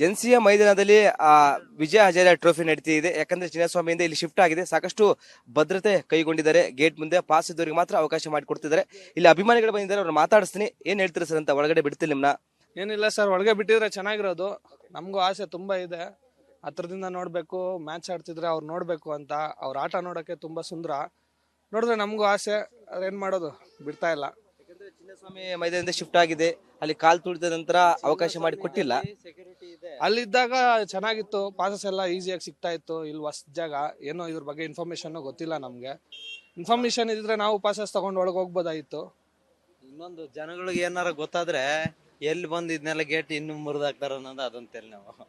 N C A ಮೈದಾನದಲ್ಲಿ ಆ ವಿಜಯ ಹಜಾರ trophy ನಡೀತಿದೆ. ಯಾಕಂದ್ರೆ ಚಿನ್ನಸ್ವಾಮಿಯಿಂದ ಇಲ್ಲಿ ಶಿಫ್ಟ್ ಆಗಿದೆ. ಸಾಕಷ್ಟು ಭದ್ರತೆ ಕೈಗೊಂಡಿದ್ದಾರೆ. ಗೇಟ್ ಮುಂದೆ ಪಾಸ್ ಇದ್ದವರಿಗೆ ಮಾತ್ರ ಅವಕಾಶ ಮಾಡಿಕೊಡ್ತಿದ್ದಾರೆ. ಇಲ್ಲಿ ಅಭಿಮಾನಿಗಳು ಬಂದಿದ್ದಾರೆ. ಅವ್ರು ಮಾತಾಡಿಸ್ತೀನಿ. ಏನ್ ಹೇಳ್ತೀರಾ ಸರ್ ಅಂತ ಒಳಗಡೆ ಬಿಡ್ತೀನಿ ನಿಮ್ನ. ಏನಿಲ್ಲ ಸರ್, ಒಳಗೆ ಬಿಟ್ಟಿದ್ರೆ ಚೆನ್ನಾಗಿರೋದು. ನಮಗೂ ಆಸೆ ತುಂಬಾ ಇದೆ. ಹತ್ರದಿಂದ ನೋಡಬೇಕು ಮ್ಯಾಚ್ ಆಡ್ತಿದ್ರೆ ಅವ್ರು ನೋಡಬೇಕು ಅಂತ. ಅವ್ರ ಆಟ ನೋಡೋಕ್ಕೆ ತುಂಬಾ ಸುಂದರ. ನೋಡಿದ್ರೆ ನಮಗೂ ಆಸೆ. ಅದೇನು ಮಾಡೋದು? ಬಿಡ್ತಾ ಇಲ್ಲ. ಚಿನ್ನಸ್ವಾಮಿ ಮೈದಾನದಿಂದ ಶಿಫ್ಟ್ ಆಗಿದೆ. ಅಲ್ಲಿ ಕಾಲ್ ತುಳಿದ ನಂತರ ಅವಕಾಶ ಮಾಡಿ ಕೊಟ್ಟಿಲ್ಲ. ಅಲ್ಲಿದ್ದಾಗ ಚೆನ್ನಾಗಿತ್ತು. ಪಾಸಸ್ ಎಲ್ಲ ಈಸಿಯಾಗಿ ಸಿಗ್ತಾ ಇತ್ತು. ಇಲ್ಲಿ ಹೊಸ ಜಾಗ ಏನೋ ಇದ್ರ ಬಗ್ಗೆ ಇನ್ಫಾರ್ಮೇಶನ್ ಗೊತ್ತಿಲ್ಲ ನಮಗೆ. ಇನ್ಫಾರ್ಮೇಶನ್ ಇದ್ರೆ ನಾವು ಪಾಸಸ್ ತಗೊಂಡು ಒಳಗೆ ಹೋಗ್ಬೋದಾಗಿತ್ತು ಇನ್ನೊಂದು ಜನಗಳಿಗೆ ಏನಾರ ಗೊತ್ತಾದ್ರೆ ಎಲ್ಲಿ ಬಂದು ಇದನ್ನೆಲ್ಲ ಗೇಟ್ ಇನ್ನು ಮುರಿದಾಕ್ತಾರ ಅನ್ನೋದು ಅದೊಂದು ತೆಲ್ ನಾವು.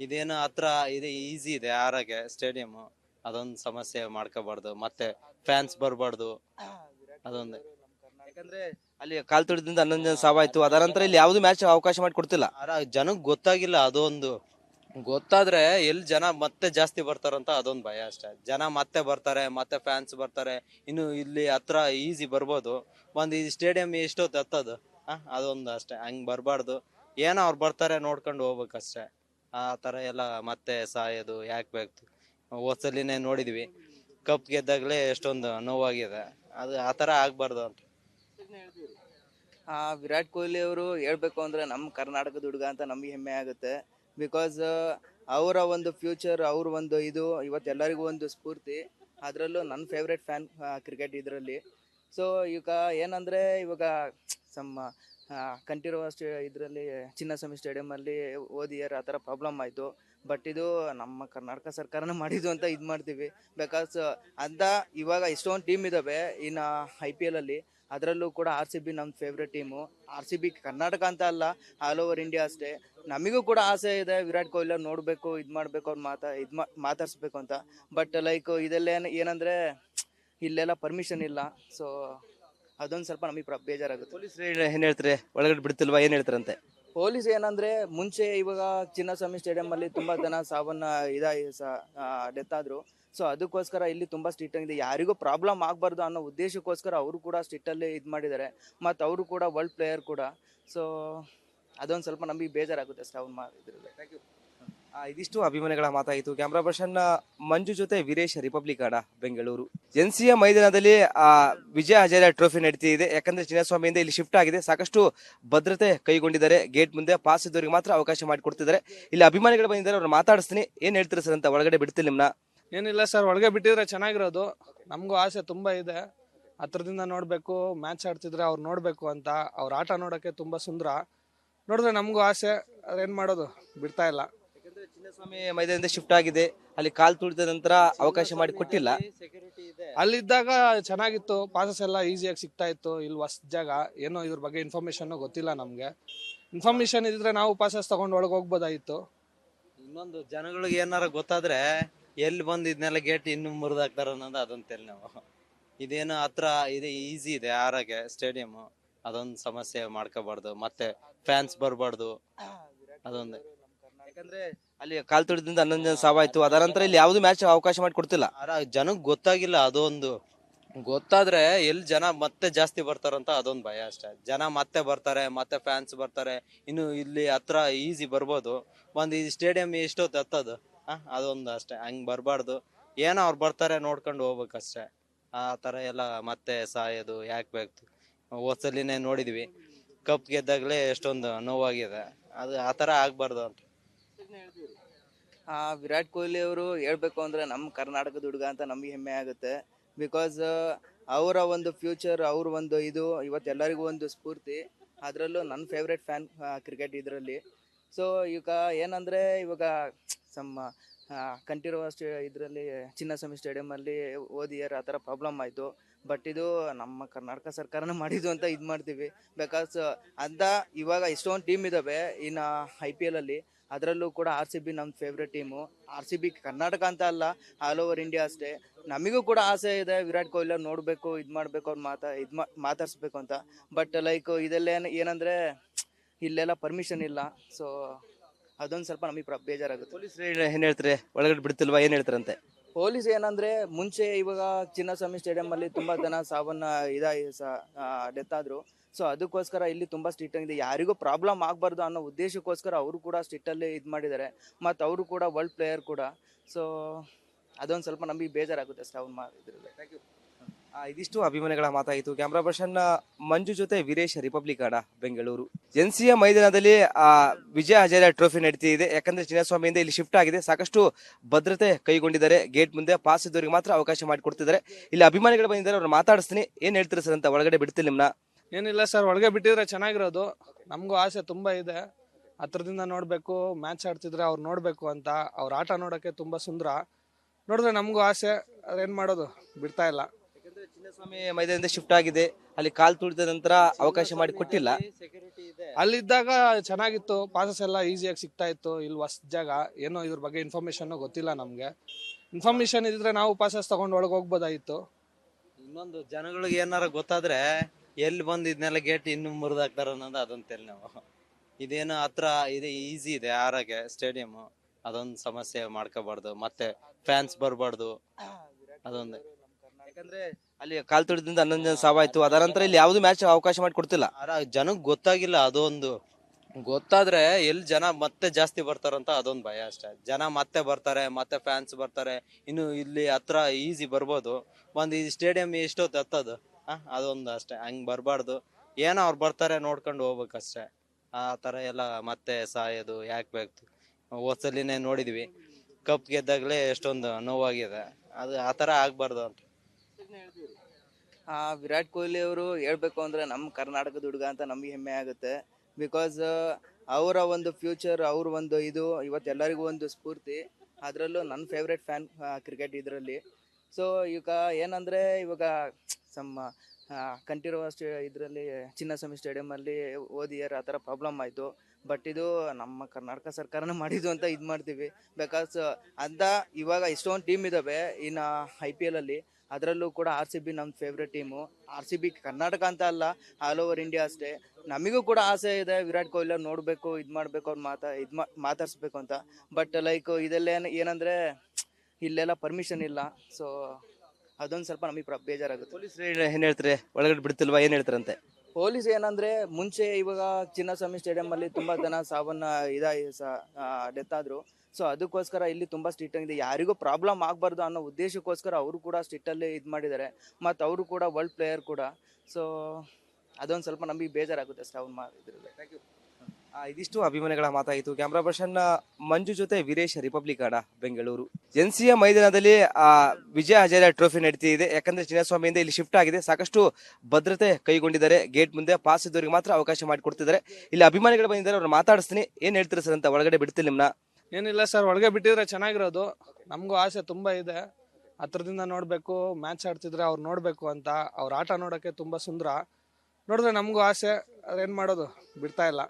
ಇದೇನು ಹತ್ರ ಇದೆ ಈಸಿ ಇದೆ ಆರಾಗೆ ಸ್ಟೇಡಿಯಂ ಅದೊಂದು ಸಮಸ್ಯೆ ಮಾಡ್ಕೋಬಾರ್ದು. ಮತ್ತೆ ಫ್ಯಾನ್ಸ್ ಬರಬಾರ್ದು. ಅದೊಂದು. ಯಾಕಂದ್ರೆ ಅಲ್ಲಿ ಕಾಲ್ ತುಳಿದಿಂದ ಹನ್ನೊಂದು ಜನ ಸಾವಾಯ್ತು. ಅದರ ನಂತರ ಇಲ್ಲಿ ಯಾವ್ದು ಮ್ಯಾಚ್ ಅವಕಾಶ ಮಾಡಿ ಕೊಡ್ತಿಲ್ಲ. ಜನಕ್ಕೆ ಗೊತ್ತಾಗಿಲ್ಲ ಅದೊಂದು. ಗೊತ್ತಾದ್ರೆ ಎಲ್ಲಿ ಜನ ಮತ್ತೆ ಜಾಸ್ತಿ ಬರ್ತಾರಂತ ಅದೊಂದು ಭಯ ಅಷ್ಟೇ. ಜನ ಮತ್ತೆ ಬರ್ತಾರೆ ಮತ್ತೆ ಫ್ಯಾನ್ಸ್ ಬರ್ತಾರೆ. ಇನ್ನು ಇಲ್ಲಿ ಹತ್ರ ಈಸಿ ಬರ್ಬೋದು. ಒಂದು ಈ ಸ್ಟೇಡಿಯಂ ಎಷ್ಟೊತ್ತು ಹತ್ತದು? ಆ, ಅದೊಂದು ಅಷ್ಟೇ. ಹಂಗ್ ಬರಬಾರ್ದು. ಏನೋ ಅವ್ರು ಬರ್ತಾರೆ ನೋಡ್ಕೊಂಡು ಹೋಗ್ಬೇಕಷ್ಟೇ. ಆ ಥರ ಎಲ್ಲ ಮತ್ತೆ ಸಾಯೋದು ಯಾಕೆ ಬೇಕು? ಹೋದ್ಸಲಿನೇ ನೋಡಿದ್ವಿ. ಕಪ್ ಗೆದ್ದಾಗಲೇ ಎಷ್ಟೊಂದು ನೋವಾಗಿದೆ. ಅದು ಆ ಥರ ಆಗ್ಬಾರ್ದು ಅಂತ. ಆ ವಿರಾಟ್ ಕೊಹ್ಲಿ ಅವರು ಹೇಳ್ಬೇಕು ಅಂದ್ರೆ ನಮ್ಮ ಕರ್ನಾಟಕದ ಹುಡುಗ ಅಂತ ನಮಗೆ ಹೆಮ್ಮೆ ಆಗುತ್ತೆ. ಬಿಕಾಸ್ ಅವರ ಒಂದು ಫ್ಯೂಚರ್ ಅವ್ರ ಒಂದು ಇದು, ಇವತ್ತು ಎಲ್ಲರಿಗೂ ಒಂದು ಸ್ಫೂರ್ತಿ. ಅದರಲ್ಲೂ ನನ್ನ ಫೇವ್ರೆಟ್ ಫ್ಯಾನ್ ಕ್ರಿಕೆಟ್ ಇದರಲ್ಲಿ. ಸೊ ಈಗ ಏನಂದರೆ, ಇವಾಗ ಸಮ್ಮ ಕಂಠೀರವ ಸ್ಟೇ ಇದರಲ್ಲಿ, ಚಿನ್ನಸ್ವಾಮಿ ಸ್ಟೇಡಿಯಮಲ್ಲಿ ಓದಿ ಆ ಥರ ಪ್ರಾಬ್ಲಮ್ ಆಯಿತು. ಬಟ್ ಇದು ನಮ್ಮ ಕರ್ನಾಟಕ ಸರ್ಕಾರನೇ ಮಾಡಿದ್ದು ಅಂತ ಇದು ಮಾಡ್ತೀವಿ. ಬಿಕಾಸ್ ಅಂತ ಇವಾಗ ಇಷ್ಟೊಂದು ಟೀಮ್ ಇದ್ದಾವೆ ಇನ್ನು ಐ ಪಿ ಎಲಲ್ಲಿ ಅದರಲ್ಲೂ ಕೂಡ ಆರ್ ಸಿ ಬಿ ನಮ್ಮ favourite team R C B Karnataka ಅಂತ ಅಲ್ಲ ಆಲ್ ಓವರ್ ಇಂಡಿಯಾ ಅಷ್ಟೇ. ನಮಗೂ ಕೂಡ ಆಸೆ ಇದೆ, ವಿರಾಟ್ ಕೊಹ್ಲಿ ನೋಡಬೇಕು, ಇದು ಮಾಡಬೇಕು, ಅವ್ರು ಮಾತಾ, ಇದು ಮಾ, ಮಾತಾಡಿಸ್ಬೇಕು ಅಂತ. ಬಟ್ ಲೈಕ್ ಇದೆಲ್ಲ ಏನು, ಏನಂದರೆ ಇಲ್ಲೆಲ್ಲ ಪರ್ಮಿಷನ್ ಇಲ್ಲ. ಸೊ ಅದೊಂದು ಸ್ವಲ್ಪ ನಮಗೆ ಬೇಜಾರಾಗುತ್ತೆ. ಪೊಲೀಸ್ ಏನು ಹೇಳ್ತಾರೆ? ಒಳಗಡೆ ಬಿಡ್ತಿಲ್ವಾ? ಏನು ಹೇಳ್ತಾರಂತೆ? ಪೊಲೀಸ್ ಏನಂದ್ರೆ ಮುಂಚೆ ಇವಾಗ ಚಿನ್ನಸ್ವಾಮಿ ಸ್ಟೇಡಿಯಂ ಅಲ್ಲಿ ತುಂಬಾ ಜನ ಸಾವನ್ನ ಇದಾಗಿ ಡೆತ್ ಆದ್ರು ಸೊ ಅದಕ್ಕೋಸ್ಕರ ಇಲ್ಲಿ ತುಂಬಾ ಸ್ಟ್ರಿಕ್ಟ್ ಆಗಿದೆ. ಯಾರಿಗೂ ಪ್ರಾಬ್ಲಮ್ ಆಗಬಾರ್ದು ಅನ್ನೋ ಉದ್ದೇಶಕ್ಕೋಸ್ಕರ ಅವರು ಕೂಡ ಸ್ಟ್ರಿಕ್ಟ್ ಅಲ್ಲಿ ಇದು ಮಾಡಿದ್ದಾರೆ. ಮತ್ತು ಅವರು ಕೂಡ ವರ್ಲ್ಡ್ ಪ್ಲೇಯರ್ ಕೂಡ. ಸೊ ಅದೊಂದು ಸ್ವಲ್ಪ ನಮಗೆ ಬೇಜಾರಾಗುತ್ತೆ ಅಷ್ಟೇ ಥ್ಯಾಂಕ್ ಇದ್ರಲ್ಲಿ ಇದಿಷ್ಟು ಅಭಿಮಾನಿಗಳ ಮಾತಾಯಿತು. ಕ್ಯಾಮ್ರಾ ಪರ್ಸನ್ ಮಂಜು ಜೊತೆ ವೀರೇಶ್ ರಿಪಬ್ಲಿಕ್ ಆಡ ಬೆಂಗಳೂರು. ಎನ್ ಸಿ ಎ ಮೈದಾನದಲ್ಲಿ, ಆ, ವಿಜಯ ಹಜಾರೆ ಟ್ರೋಫಿ ನಡೀತಿದೆ. ಯಾಕಂದ್ರೆ ಚಿನ್ನಸ್ವಾಮಿಯಿಂದ ಇಲ್ಲಿ ಶಿಫ್ಟ್ ಆಗಿದೆ. ಸಾಕಷ್ಟು ಭದ್ರತೆ ಕೈಗೊಂಡಿದ್ದಾರೆ. ಗೇಟ್ ಮುಂದೆ ಪಾಸ್ ಇದ್ದವರಿಗೆ ಮಾತ್ರ ಅವಕಾಶ ಮಾಡಿಕೊಡ್ತಿದ್ದಾರೆ. ಇಲ್ಲಿ ಅಭಿಮಾನಿಗಳು ಬಂದಿದ್ದಾರೆ. ಅವ್ರು ಮಾತಾಡಿಸ್ತೀನಿ. ಏನ್ ಹೇಳ್ತೀರಾ ಸರ್ ಅಂತ ಒಳಗಡೆ ಬಿಡ್ತೀನಿ ನಿಮ್ನ. ಏನಿಲ್ಲ ಸರ್, ಒಳಗೆ ಬಿಟ್ಟಿದ್ರೆ ಚೆನ್ನಾಗಿರೋದು. ನಮಗೂ ಆಸೆ ತುಂಬಾ ಇದೆ. ಹತ್ರದಿಂದ ನೋಡಬೇಕು ಮ್ಯಾಚ್ ಆಡ್ತಿದ್ರೆ ಅವ್ರು ನೋಡಬೇಕು ಅಂತ. ಅವ್ರ ಆಟ ನೋಡೋಕ್ಕೆ ತುಂಬಾ ಸುಂದರ. ನೋಡಿದ್ರೆ ನಮಗೂ ಆಸೆ. ಅದೇನು ಮಾಡೋದು? ಬಿಡ್ತಾ ಇಲ್ಲ. ಚಿನ್ನಸ್ವಾಮಿ ಮೈದಾನದಿಂದ ಶಿಫ್ಟ್ ಆಗಿದೆ. ಅಲ್ಲಿ ಕಾಲ್ ತುಳಿದ ನಂತರ ಅವಕಾಶ ಮಾಡಿ ಕೊಟ್ಟಿಲ್ಲ. ಅಲ್ಲಿದ್ದಾಗ ಚೆನ್ನಾಗಿತ್ತು. ಪಾಸಸ್ ಎಲ್ಲ ಈಸಿಯಾಗಿ ಸಿಗ್ತಾ ಇತ್ತು. ಇಲ್ಲಿ ಹೊಸ ಜಾಗ ಏನೋ ಇದ್ರ ಬಗ್ಗೆ ಇನ್ಫಾರ್ಮೇಶನ್ ಗೊತ್ತಿಲ್ಲ ನಮಗೆ. ಇನ್ಫಾರ್ಮೇಶನ್ ಇದ್ರೆ ನಾವು ಪಾಸಸ್ ತಗೊಂಡು ಒಳಗೆ ಹೋಗ್ಬೋದಾಗಿತ್ತು ಇನ್ನೊಂದು ಜನಗಳಿಗೆ ಏನಾರ ಗೊತ್ತಾದ್ರೆ ಎಲ್ಲಿ ಬಂದು ಇದನ್ನೆಲ್ಲ ಗೇಟ್ ಇನ್ನು ಮುರಿದಾಕ್ತಾರ ಅನ್ನೋದು ಅದೊಂದು ತೆಲ್ ನಾವು. ಇದೇನು ಹತ್ರ ಇದೆ ಈಸಿ ಇದೆ ಆರೋಗ್ಯ ಸ್ಟೇಡಿಯಂ ಅದೊಂದು ಸಮಸ್ಯೆ ಮಾಡ್ಕೋಬಾರ್ದು. ಮತ್ತೆ ಫ್ಯಾನ್ಸ್ ಬರಬಾರ್ದು. ಅದೊಂದು. ಯಾಕಂದ್ರೆ ಅಲ್ಲಿ ಕಾಲ್ ತುಳಿದಿಂದ ಹನ್ನೊಂದು ಜನ ಸಾವಾಯ್ತು ಅದರ ನಂತರ ಇಲ್ಲಿ ಯಾವ್ದು ಮ್ಯಾಚ್ ಅವಕಾಶ ಮಾಡಿ ಕೊಡ್ತಿಲ್ಲ. ಜನಕ್ ಜನಕ್ಕೆ ಗೊತ್ತಾಗಿಲ್ಲ ಅದೊಂದು. ಗೊತ್ತಾದ್ರೆ ಎಲ್ಲಿ ಜನ ಮತ್ತೆ ಜಾಸ್ತಿ ಬರ್ತಾರಂತ ಅದೊಂದು ಭಯ ಅಷ್ಟೇ. ಜನ ಮತ್ತೆ ಬರ್ತಾರೆ ಮತ್ತೆ ಫ್ಯಾನ್ಸ್ ಬರ್ತಾರೆ. ಇನ್ನು ಇಲ್ಲಿ ಹತ್ರ ಈಸಿ ಬರ್ಬೋದು. ಒಂದು ಈ ಸ್ಟೇಡಿಯಂ ಎಷ್ಟೊತ್ತು ಹತ್ತದು? ಆ, ಅದೊಂದು ಅಷ್ಟೇ. ಹಂಗ್ ಬರಬಾರ್ದು. ಏನೋ ಅವ್ರು ಬರ್ತಾರೆ ನೋಡ್ಕೊಂಡು ಹೋಗ್ಬೇಕಷ್ಟೇ. ಆ ಥರ ಎಲ್ಲ ಮತ್ತೆ ಸಾಯೋದು ಯಾಕೆ ಬೇಕು? ಹೋದ್ಸಲಿನೇ ನೋಡಿದ್ವಿ. ಕಪ್ ಗೆದ್ದಾಗಲೇ ಎಷ್ಟೊಂದು ನೋವಾಗಿದೆ. ಅದು ಆ ಥರ ಆಗ್ಬಾರ್ದು ಅಂತ. ಆ ವಿರಾಟ್ ಕೊಹ್ಲಿ ಅವರು ಹೇಳ್ಬೇಕು ಅಂದ್ರೆ ನಮ್ಮ ಕರ್ನಾಟಕದ ಹುಡುಗ ಅಂತ ನಮಗೆ ಹೆಮ್ಮೆ ಆಗುತ್ತೆ. ಬಿಕಾಸ್ ಅವರ ಒಂದು ಫ್ಯೂಚರ್ ಅವ್ರ ಒಂದು ಇದು, ಇವತ್ತು ಎಲ್ಲರಿಗೂ ಒಂದು ಸ್ಫೂರ್ತಿ. ಅದರಲ್ಲೂ ನನ್ನ ಫೇವ್ರೆಟ್ ಫ್ಯಾನ್ ಕ್ರಿಕೆಟ್ ಇದರಲ್ಲಿ. ಸೊ ಈಗ ಏನಂದರೆ, ಇವಾಗ ಸಮ್ಮ ಕಂಠೀರವ ಇದರಲ್ಲಿ, ಚಿನ್ನಸ್ವಾಮಿ ಸ್ಟೇಡಿಯಮಲ್ಲಿ ಓದಿ ಇಯರ್ ಆ ಥರ ಪ್ರಾಬ್ಲಮ್ ಆಯಿತು. ಬಟ್ ಇದು ನಮ್ಮ ಕರ್ನಾಟಕ ಸರ್ಕಾರನೇ ಮಾಡಿದ್ದು ಅಂತ ಇದು ಮಾಡ್ತೀವಿ. ಬಿಕಾಸ್ ಅಂತ ಇವಾಗ ಇಷ್ಟೊಂದು ಟೀಮ್ ಇದ್ದಾವೆ ಇನ್ನು ಐ ಪಿ ಎಲಲ್ಲಿ ಅದರಲ್ಲೂ ಕೂಡ ಆರ್ ಸಿ ಬಿ ನಮ್ಮ favourite team R C B Karnataka ಅಂತ ಅಲ್ಲ ಆಲ್ ಓವರ್ ಇಂಡಿಯಾ ಅಷ್ಟೇ. ನಮಗೂ ಕೂಡ ಆಸೆ ಇದೆ ವಿರಾಟ್ ಕೊಹ್ಲಿ ಅವ್ರು ನೋಡಬೇಕು ಇದು ಮಾಡಬೇಕು ಅವ್ರು ಮಾತಾ ಇದು ಮಾ ಮಾತಾಡಿಸ್ಬೇಕು ಅಂತ. ಬಟ್ ಲೈಕ್ ಇದೆಲ್ಲ ಏನು ಏನಂದರೆ ಇಲ್ಲೆಲ್ಲ ಪರ್ಮಿಷನ್ ಇಲ್ಲ. ಸೊ ಅದೊಂದು ಸ್ವಲ್ಪ ನಮಗೆ ಪ್ರ ಬೇಜಾರಾಗುತ್ತೆ. ಪೊಲೀಸ್ ಏನು ಹೇಳ್ತಾರೆ? ಒಳಗಡೆ ಬಿಡ್ತಿಲ್ವಾ? ಏನು ಹೇಳ್ತಾರಂತೆ? ಪೊಲೀಸ್ ಏನಂದ್ರೆ ಮುಂಚೆ ಇವಾಗ ಚಿನ್ನಸ್ವಾಮಿ ಸ್ಟೇಡಿಯಂ ಅಲ್ಲಿ ತುಂಬಾ ಜನ ಸಾವನ್ನ ಇದಾಗಿ ಡೆತ್ ಆದ್ರು ಸೊ ಅದಕ್ಕೋಸ್ಕರ ಇಲ್ಲಿ ತುಂಬ ಸ್ಟ್ರಿಕ್ಟ್ ಆಗಿದೆ. ಯಾರಿಗೂ ಪ್ರಾಬ್ಲಮ್ ಆಗಬಾರ್ದು ಅನ್ನೋ ಉದ್ದೇಶಕ್ಕೋಸ್ಕರ ಅವರು ಕೂಡ ಸ್ಟ್ರಿಕ್ಟಲ್ಲಿ ಇದು ಮಾಡಿದ್ದಾರೆ. ಮತ್ತು ಅವರು ಕೂಡ ವರ್ಲ್ಡ್ ಪ್ಲೇಯರ್ ಕೂಡ. ಸೊ ಅದೊಂದು ಸ್ವಲ್ಪ ನಮಗೆ ಬೇಜಾರಾಗುತ್ತೆ ಅಷ್ಟೇ ಅವ್ನು ಮಾ ಇದ್ರಲ್ಲಿ ಯು ಇದಿಷ್ಟು ಅಭಿಮಾನಿಗಳ ಮಾತಾಯಿತು. ಕ್ಯಾಮ್ರಾ ಪರ್ಸನ್ ಮಂಜು ಜೊತೆ ವೀರೇಶ್ ರಿಪಬ್ಲಿಕ್ ಆಡ ಬೆಂಗಳೂರು. ಎನ್ಸಿಎ ಮೈದಾನದಲ್ಲಿ ಆ, ವಿಜಯ ಹಜಾರ ಟ್ರೋಫಿ ನಡೀತಿದೆ. ಯಾಕಂದ್ರೆ ಚಿನ್ನಸ್ವಾಮಿಯಿಂದ ಇಲ್ಲಿ ಶಿಫ್ಟ್ ಆಗಿದೆ. ಸಾಕಷ್ಟು ಭದ್ರತೆ ಕೈಗೊಂಡಿದ್ದಾರೆ. ಗೇಟ್ ಮುಂದೆ ಪಾಸ್ ಇದ್ದವರಿಗೆ ಮಾತ್ರ ಅವಕಾಶ ಮಾಡಿಕೊಡ್ತಿದ್ದಾರೆ. ಇಲ್ಲಿ ಅಭಿಮಾನಿಗಳು ಬಂದಿದ್ದಾರೆ. ಅವ್ರು ಮಾತಾಡಿಸ್ತೀನಿ. ಏನ್ ಹೇಳ್ತೀರಾ ಸರ್ ಅಂತ ಒಳಗಡೆ ಬಿಡ್ತೀನಿ ನಿಮ್ನ. ಏನಿಲ್ಲ ಸರ್ ಒಳಗೆ ಬಿಟ್ಟಿದ್ರೆ ಚೆನ್ನಾಗಿರೋದು. ನಮಗೂ ಆಸೆ ತುಂಬಾ ಇದೆ. ಹತ್ರದಿಂದ ನೋಡಬೇಕು ಮ್ಯಾಚ್ ಆಡ್ತಿದ್ರೆ ಅವ್ರು ನೋಡಬೇಕು ಅಂತ. ಅವ್ರ ಆಟ ನೋಡೋಕ್ಕೆ ತುಂಬಾ ಸುಂದರ. ನೋಡಿದ್ರೆ ನಮಗೂ ಆಸೆ ಏನು ಮಾಡೋದು? ಬಿಡ್ತಾ ಇಲ್ಲ. ಯಾಕಂದ್ರೆ ಚಿನ್ನಸ್ವಾಮಿ ಮೈದಾನದಿಂದ ಶಿಫ್ಟ್ ಆಗಿದೆ. ಅಲ್ಲಿ ಕಾಲ್ ತುಳಿದ ನಂತರ ಅವಕಾಶ ಮಾಡಿ ಕೊಟ್ಟಿಲ್ಲ. ಅಲ್ಲಿದ್ದಾಗ ಚೆನ್ನಾಗಿತ್ತು. ಪಾಸಸ್ ಎಲ್ಲ ಈಸಿಯಾಗಿ ಸಿಗ್ತಾ ಇತ್ತು. ಇಲ್ಲಿ ಹೊಸ ಜಾಗ. ಏನೋ ಇದ್ರ ಬಗ್ಗೆ ಇನ್ಫಾರ್ಮೇಶನ್ ಗೊತ್ತಿಲ್ಲ ನಮಗೆ. ಇನ್ಫಾರ್ಮೇಶನ್ ಇದ್ರೆ ನಾವು ಪಾಸಸ್ ತಗೊಂಡು ಒಳಗೆ ಹೋಗ್ಬೋದಾಗಿತ್ತು ಇನ್ನೊಂದು ಜನಗಳಿಗೆ ಏನಾರ ಗೊತ್ತಾದ್ರೆ ಎಲ್ಲಿ ಬಂದು ಇದನ್ನೆಲ್ಲ ಗೇಟ್ ಇನ್ನು ಮುರಿದಾಕ್ತಾರ ಅನ್ನೋದು ಅದೊಂದು ತಲೆ ನಾವು. ಇದೇನು ಹತ್ರ ಇದೆ ಈಸಿ ಇದೆ ಆರಾಗೆ ಸ್ಟೇಡಿಯಂ. ಅದೊಂದು ಸಮಸ್ಯೆ ಮಾಡ್ಕೋಬಾರ್ದು. ಮತ್ತೆ ಫ್ಯಾನ್ಸ್ ಬರಬಾರ್ದು. ಅದೊಂದು. ಯಾಕಂದ್ರೆ ಅಲ್ಲಿ ಕಾಲ್ ತುಳಿದಿಂದ ಹನ್ನೊಂದು ಜನ ಸಾವಾಯ್ತು ಅದರ ನಂತರ ಇಲ್ಲಿ ಯಾವ್ದು ಮ್ಯಾಚ್ ಅವಕಾಶ ಮಾಡಿ ಕೊಡ್ತಿಲ್ಲ. ಜನಕ್ ಜನಕ್ಕೆ ಗೊತ್ತಾಗಿಲ್ಲ ಅದೊಂದು. ಗೊತ್ತಾದ್ರೆ ಎಲ್ಲಿ ಜನ ಮತ್ತೆ ಜಾಸ್ತಿ ಬರ್ತಾರಂತ ಅದೊಂದು ಭಯ ಅಷ್ಟೇ. ಜನ ಮತ್ತೆ ಬರ್ತಾರೆ ಮತ್ತೆ ಫ್ಯಾನ್ಸ್ ಬರ್ತಾರೆ. ಇನ್ನು ಇಲ್ಲಿ ಹತ್ರ ಈಸಿ ಬರ್ಬೋದು. ಒಂದು ಈ ಸ್ಟೇಡಿಯಂ ಎಷ್ಟೊತ್ತು ಹತ್ತದು? ಆ, ಅದೊಂದು ಅಷ್ಟೇ. ಹಂಗ್ ಬರ್ಬಾರ್ದು. ಏನೋ ಅವ್ರು ಬರ್ತಾರೆ ನೋಡ್ಕೊಂಡು ಹೋಗ್ಬೇಕಷ್ಟೇ. ಆ ತರ ಎಲ್ಲ ಮತ್ತೆ ಸಾಯೋದು ಯಾಕೆ ಬೇಕು? ಹೋದ್ಸಲಿನೇ ನೋಡಿದ್ವಿ. ಕಪ್ ಗೆದ್ದಾಗ್ಲೇ ಎಷ್ಟೊಂದು ನೋವಾಗಿದೆ. ಅದು ಆ ತರ ಆಗ್ಬಾರ್ದು ಅಂತ. ಆ, ವಿರಾಟ್ ಕೊಹ್ಲಿ ಅವರು ಹೇಳ್ಬೇಕು ಅಂದ್ರೆ ನಮ್ಮ ಕರ್ನಾಟಕದ ಹುಡುಗ ಅಂತ ನಮಗೆ ಹೆಮ್ಮೆ ಆಗುತ್ತೆ. ಬಿಕಾಸ್ ಅವರ ಒಂದು ಫ್ಯೂಚರ್ ಅವ್ರ ಒಂದು ಇದು ಇವತ್ತು ಎಲ್ಲರಿಗೂ ಒಂದು ಸ್ಫೂರ್ತಿ. ಅದರಲ್ಲೂ ನನ್ನ ಫೇವ್ರೆಟ್ ಫ್ಯಾನ್ ಕ್ರಿಕೆಟ್ ಇದರಲ್ಲಿ. ಸೊ ಈಗ ಏನಂದರೆ ಇವಾಗ ಸಮ್ಮ ಕಂಠೀರವ ಸ್ಟೇ, ಇದರಲ್ಲಿ ಚಿನ್ನಸ್ವಾಮಿ ಸ್ಟೇಡಿಯಮಲ್ಲಿ ಓದಿ ಇಯರ್ ಆ ಥರ ಪ್ರಾಬ್ಲಮ್ ಆಯಿತು. ಬಟ್ ಇದು ನಮ್ಮ ಕರ್ನಾಟಕ ಸರ್ಕಾರನೇ ಮಾಡಿದ್ದು ಅಂತ ಇದು ಮಾಡ್ತೀವಿ. ಬಿಕಾಸ್ ಅಂತ ಇವಾಗ ಇಷ್ಟೊಂದು ಟೀಮ್ ಇದ್ದಾವೆ ಇನ್ನು ಐ ಪಿ ಎಲಲ್ಲಿ ಅದರಲ್ಲೂ ಕೂಡ ಆರ್ ಸಿ ಬಿ ನಮ್ಮ favourite team R C B Karnataka ಅಂತ ಅಲ್ಲ ಆಲ್ ಓವರ್ ಇಂಡಿಯಾ ಅಷ್ಟೇ. ನಮಗೂ ಕೂಡ ಆಸೆ ಇದೆ, ವಿರಾಟ್ ಕೊಹ್ಲಿ ನೋಡಬೇಕು, ಇದು ಮಾಡಬೇಕು, ಅವ್ರು ಮಾತಾ, ಇದು ಮಾತಾಡಿಸ್ಬೇಕು ಅಂತ. ಬಟ್ ಲೈಕ್ ಇದೆಲ್ಲ ಏನ್ ಏನಂದರೆ, ಇಲ್ಲೆಲ್ಲ ಪರ್ಮಿಷನ್ ಇಲ್ಲ. ಸೊ ಅದೊಂದು ಸ್ವಲ್ಪ ನಮಗೆ ಪ್ರ ಬೇಜಾರಾಗುತ್ತೆ. ಪೊಲೀಸ್ ಏನ್ ಹೇಳ್ತಾರೆ? ಒಳಗಡೆ ಬಿಡ್ತಿಲ್ವಾ? ಏನ್ ಹೇಳ್ತಾರಂತೆ? ಪೊಲೀಸ್ ಏನಂದ್ರೆ ಮುಂಚೆ ಇವಾಗ ಚಿನ್ನಸ್ವಾಮಿ ಸ್ಟೇಡಿಯಂ ಅಲ್ಲಿ ತುಂಬಾ ಜನ ಸಾವನ್ನ ಇದಾಗಿ ಡೆತ್ ಆದ್ರು. ಸೊ ಅದಕ್ಕೋಸ್ಕರ ಇಲ್ಲಿ ತುಂಬಾ ಸ್ಟ್ರಿಕ್ಟ್ ಆಗಿದೆ. ಯಾರಿಗೂ ಪ್ರಾಬ್ಲಮ್ ಆಗಬಾರ್ದು ಅನ್ನೋ ಉದ್ದೇಶಕ್ಕೋಸ್ಕರ ಅವರು ಕೂಡ ಸ್ಟ್ರಿಕ್ಟ್ ಅಲ್ಲಿ ಇದು ಮಾಡಿದ್ದಾರೆ. ಮತ್ತು ಅವರು ಕೂಡ ವರ್ಲ್ಡ್ ಪ್ಲೇಯರ್ ಕೂಡ. ಸೊ ಅದೊಂದು ಸ್ವಲ್ಪ ನಮಗೆ ಬೇಜಾರಾಗುತ್ತೆ ಅಷ್ಟೇ ಅವ್ನು ಮಾ ಇದ್ರಲ್ಲಿ ಇದಿಷ್ಟು ಅಭಿಮಾನಿಗಳ ಮಾತಾಯಿತು. ಕ್ಯಾಮ್ರಾ ಪರ್ಸನ್ ಮಂಜು ಜೊತೆ ವೀರೇಶ್ ರಿಪಬ್ಲಿಕ್ ಆಡ ಬೆಂಗಳೂರು. ಎನ್ಸಿಎ ಮೈದಾನದಲ್ಲಿ ಆ, ವಿಜಯ ಹಜಾರೆ ಟ್ರೋಫಿ ನಡೀತಿದೆ. ಯಾಕಂದ್ರೆ ಚಿನ್ನಸ್ವಾಮಿಯಿಂದ ಇಲ್ಲಿ ಶಿಫ್ಟ್ ಆಗಿದೆ. ಸಾಕಷ್ಟು ಭದ್ರತೆ ಕೈಗೊಂಡಿದ್ದಾರೆ. ಗೇಟ್ ಮುಂದೆ ಪಾಸ್ ಇದ್ದವರಿಗೆ ಮಾತ್ರ ಅವಕಾಶ ಮಾಡಿಕೊಡ್ತಿದ್ದಾರೆ. ಇಲ್ಲಿ ಅಭಿಮಾನಿಗಳು ಬಂದಿದ್ದಾರೆ. ಅವ್ರು ಮಾತಾಡಿಸ್ತೀನಿ. ಏನ್ ಹೇಳ್ತೀರಾ ಸರ್ ಅಂತ ಒಳಗಡೆ ಬಿಡ್ತೀನಿ ನಿಮ್ನ. ಏನಿಲ್ಲ ಸರ್ ಒಳಗೆ ಬಿಟ್ಟಿದ್ರೆ ಚೆನ್ನಾಗಿರೋದು. ನಮಗೂ ಆಸೆ ತುಂಬಾ ಇದೆ. ಹತ್ರದಿಂದ ನೋಡಬೇಕು ಮ್ಯಾಚ್ ಆಡ್ತಿದ್ರೆ ಅವ್ರು ನೋಡಬೇಕು ಅಂತ. ಅವ್ರ ಆಟ ನೋಡೋಕ್ಕೆ ತುಂಬಾ ಸುಂದರ. ನೋಡಿದ್ರೆ ನಮಗೂ ಆಸೆ. ಅದೇನು ಮಾಡೋದು? ಬಿಡ್ತಾ ಇಲ್ಲ.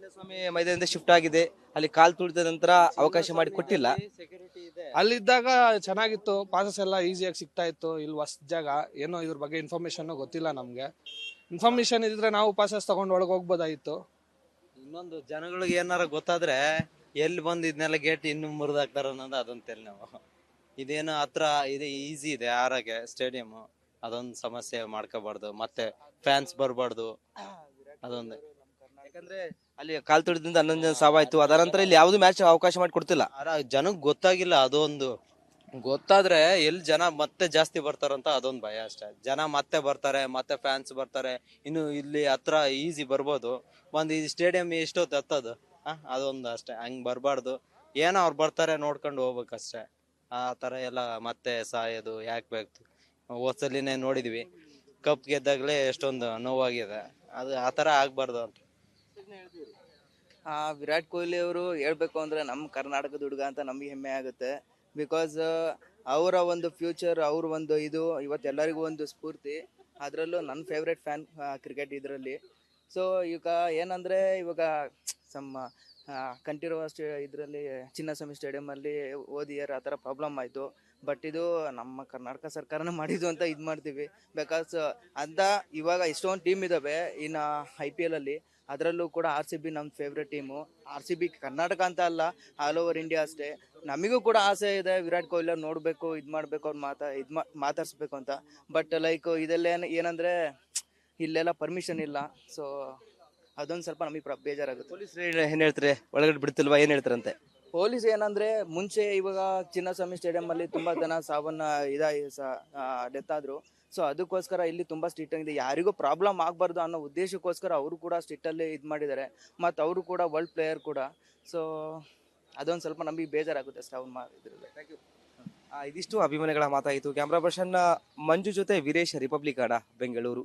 ಚಿನ್ನಸ್ವಾಮಿ ಮೈದಾನದಿಂದ ಶಿಫ್ಟ್ ಆಗಿದೆ. ಅಲ್ಲಿ ಕಾಲ್ ತುಳಿದ ನಂತರ ಅವಕಾಶ ಮಾಡಿ ಕೊಟ್ಟಿಲ್ಲ. ಸೆಕ್ಯೂರಿಟಿ ಇದೆ. ಅಲ್ಲಿದ್ದಾಗ ಚೆನ್ನಾಗಿತ್ತು. ಪಾಸಸ್ ಎಲ್ಲ ಈಸಿಯಾಗಿ ಸಿಗ್ತಾ ಇತ್ತು. ಇಲ್ಲಿ ಹೊಸ ಜಾಗ. ಏನೋ ಇದ್ರ ಬಗ್ಗೆ ಇನ್ಫಾರ್ಮೇಶನ್ ಗೊತ್ತಿಲ್ಲ ನಮಗೆ. ಇನ್ಫಾರ್ಮೇಶನ್ ಇದ್ರೆ ನಾವು ಪಾಸಸ್ ತಗೊಂಡು ಒಳಗೆ ಹೋಗ್ಬೋದಾಗಿತ್ತು ಇನ್ನೊಂದು ಜನಗಳಿಗೆ ಏನಾರ ಗೊತ್ತಾದ್ರೆ ಎಲ್ಲಿ ಬಂದು ಇದನ್ನೆಲ್ಲ ಗೇಟ್ ಇನ್ನು ಮುರಿದಾಕ್ತಾರ ಅನ್ನೋದು ಅದೊಂದು ತೆಲ್ ನಾವು. ಇದೇನು ಹತ್ರ ಇದೆ ಈಸಿ ಇದೆ ಆರೋಗ್ಯ ಸ್ಟೇಡಿಯಂ ಅದೊಂದು ಸಮಸ್ಯೆ ಮಾಡ್ಕೋಬಾರ್ದು. ಮತ್ತೆ ಫ್ಯಾನ್ಸ್ ಬರಬಾರ್ದು. ಅದೊಂದು. ಯಾಕಂದ್ರೆ ಅಲ್ಲಿ ಕಾಲ್ ತುಳಿದಿಂದ ಹನ್ನೊಂದು ಜನ ಸಾವಾಯ್ತು. ಅದರ ನಂತರ ಇಲ್ಲಿ ಯಾವ್ದು ಮ್ಯಾಚ್ ಅವಕಾಶ ಮಾಡಿ ಕೊಡ್ತಿಲ್ಲ. ಜನಕ್ ಜನಕ್ಕೆ ಗೊತ್ತಾಗಿಲ್ಲ ಅದೊಂದು. ಗೊತ್ತಾದ್ರೆ ಎಲ್ಲಿ ಜನ ಮತ್ತೆ ಜಾಸ್ತಿ ಬರ್ತಾರಂತ ಅದೊಂದು ಭಯ ಅಷ್ಟೇ. ಜನ ಮತ್ತೆ ಬರ್ತಾರೆ ಮತ್ತೆ ಫ್ಯಾನ್ಸ್ ಬರ್ತಾರೆ. ಇನ್ನು ಇಲ್ಲಿ ಹತ್ರ ಈಸಿ ಬರ್ಬೋದು. ಒಂದು ಈ ಸ್ಟೇಡಿಯಂ ಎಷ್ಟೊತ್ತು ಹತ್ತದು? ಆ, ಅದೊಂದು ಅಷ್ಟೇ. ಹಂಗ್ ಬರಬಾರ್ದು. ಏನೋ ಅವ್ರು ಬರ್ತಾರೆ ನೋಡ್ಕೊಂಡು ಹೋಗ್ಬೇಕಷ್ಟೇ. ಆ ಥರ ಎಲ್ಲ ಮತ್ತೆ ಸಾಯೋದು ಯಾಕೆ ಬೇಕು? ಹೋದ್ಸಲಿನೇ ನೋಡಿದ್ವಿ. ಕಪ್ ಗೆದ್ದಾಗಲೇ ಎಷ್ಟೊಂದು ನೋವಾಗಿದೆ. ಅದು ಆ ಥರ ಆಗ್ಬಾರ್ದು ಅಂತ. ಆ, ವಿರಾಟ್ ಕೊಹ್ಲಿ ಅವರು ಹೇಳ್ಬೇಕು ಅಂದ್ರೆ ನಮ್ಮ ಕರ್ನಾಟಕದ ಹುಡುಗ ಅಂತ ನಮಗೆ ಹೆಮ್ಮೆ ಆಗುತ್ತೆ. ಬಿಕಾಸ್ ಅವರ ಒಂದು ಫ್ಯೂಚರ್ ಅವ್ರ ಒಂದು ಇದು ಇವತ್ತು ಎಲ್ಲರಿಗೂ ಒಂದು ಸ್ಫೂರ್ತಿ. ಅದರಲ್ಲೂ ನನ್ನ ಫೇವ್ರೆಟ್ ಫ್ಯಾನ್ ಕ್ರಿಕೆಟ್ ಇದರಲ್ಲಿ. ಸೊ ಈಗ ಏನಂದರೆ ಇವಾಗ ಸಮ್ಮ ಕಂಠೀರವ ಸ್ಟೇ ಇದರಲ್ಲಿ ಚಿನ್ನಸ್ವಾಮಿ ಸ್ಟೇಡಿಯಮಲ್ಲಿ ಓದಿ ಆ ಥರ ಪ್ರಾಬ್ಲಮ್ ಆಯಿತು. ಬಟ್ ಇದು ನಮ್ಮ ಕರ್ನಾಟಕ ಸರ್ಕಾರನೇ ಮಾಡಿದ್ದು ಅಂತ ಇದು ಮಾಡ್ತೀವಿ. ಬಿಕಾಸ್ ಅಂತ ಇವಾಗ ಇಷ್ಟೊಂದು ಟೀಮ್ ಇದ್ದಾವೆ ಇನ್ನು ಐ ಪಿ ಎಲಲ್ಲಿ ಅದರಲ್ಲೂ ಕೂಡ ಆರ್ ಸಿ ಬಿ ನಮ್ಮ favourite team R C B Karnataka ಅಂತ ಅಲ್ಲ ಆಲ್ ಓವರ್ ಇಂಡಿಯಾ ಅಷ್ಟೇ. ನಮಗೂ ಕೂಡ ಆಸೆ ಇದೆ ವಿರಾಟ್ ಕೊಹ್ಲಿ ಅವ್ರು ನೋಡಬೇಕು ಇದು ಮಾಡಬೇಕು ಅವ್ರು ಮಾತಾ ಇದು ಮಾತಾಡಿಸ್ಬೇಕು ಅಂತ. ಬಟ್ ಲೈಕ್ ಇದೆಲ್ಲ ಏನು ಏನಂದರೆ ಇಲ್ಲೆಲ್ಲ ಪರ್ಮಿಷನ್ ಇಲ್ಲ. ಸೊ ಅದೊಂದು ಸ್ವಲ್ಪ ನಮಗೆ ಪ್ರ ಬೇಜಾರಾಗುತ್ತೆ. ಪೊಲೀಸರು ಏನು ಹೇಳ್ತಾರೆ? ಒಳಗಡೆ ಬಿಡ್ತಿಲ್ವಾ? ಏನು ಹೇಳ್ತಾರಂತೆ? ಪೊಲೀಸ್ ಏನಂದ್ರೆ ಮುಂಚೆ ಇವಾಗ ಚಿನ್ನಸ್ವಾಮಿ ಸ್ಟೇಡಿಯಂ ಅಲ್ಲಿ ತುಂಬಾ ಜನ ಸಾವನ್ನ ಇದಾಗಿ ಡೆತ್ ಆದ್ರು ಸೊ ಅದಕ್ಕೋಸ್ಕರ ಇಲ್ಲಿ ತುಂಬ ಸ್ಟ್ರಿಕ್ಟ್ ಆಗಿದೆ. ಯಾರಿಗೂ ಪ್ರಾಬ್ಲಮ್ ಆಗಬಾರ್ದು ಅನ್ನೋ ಉದ್ದೇಶಕ್ಕೋಸ್ಕರ ಅವರು ಕೂಡ ಸ್ಟ್ರಿಕ್ಟಲ್ಲಿ ಇದು ಮಾಡಿದ್ದಾರೆ. ಮತ್ತು ಅವರು ಕೂಡ ವರ್ಲ್ಡ್ ಪ್ಲೇಯರ್ ಕೂಡ. ಸೊ ಅದೊಂದು ಸ್ವಲ್ಪ ನಮಗೆ ಬೇಜಾರಾಗುತ್ತೆ ಅಷ್ಟೇ ಅವ್ನು ಥ್ಯಾಂಕ್ ಯು ಇದಿಷ್ಟು ಅಭಿಮಾನಿಗಳ ಮಾತಾಯಿತು. ಕ್ಯಾಮ್ರಾ ಪರ್ಸನ್, ಮಂಜು ಜೊತೆ ವೀರೇಶ್ ರಿಪಬ್ಲಿಕ್ ಆಡ ಬೆಂಗಳೂರು.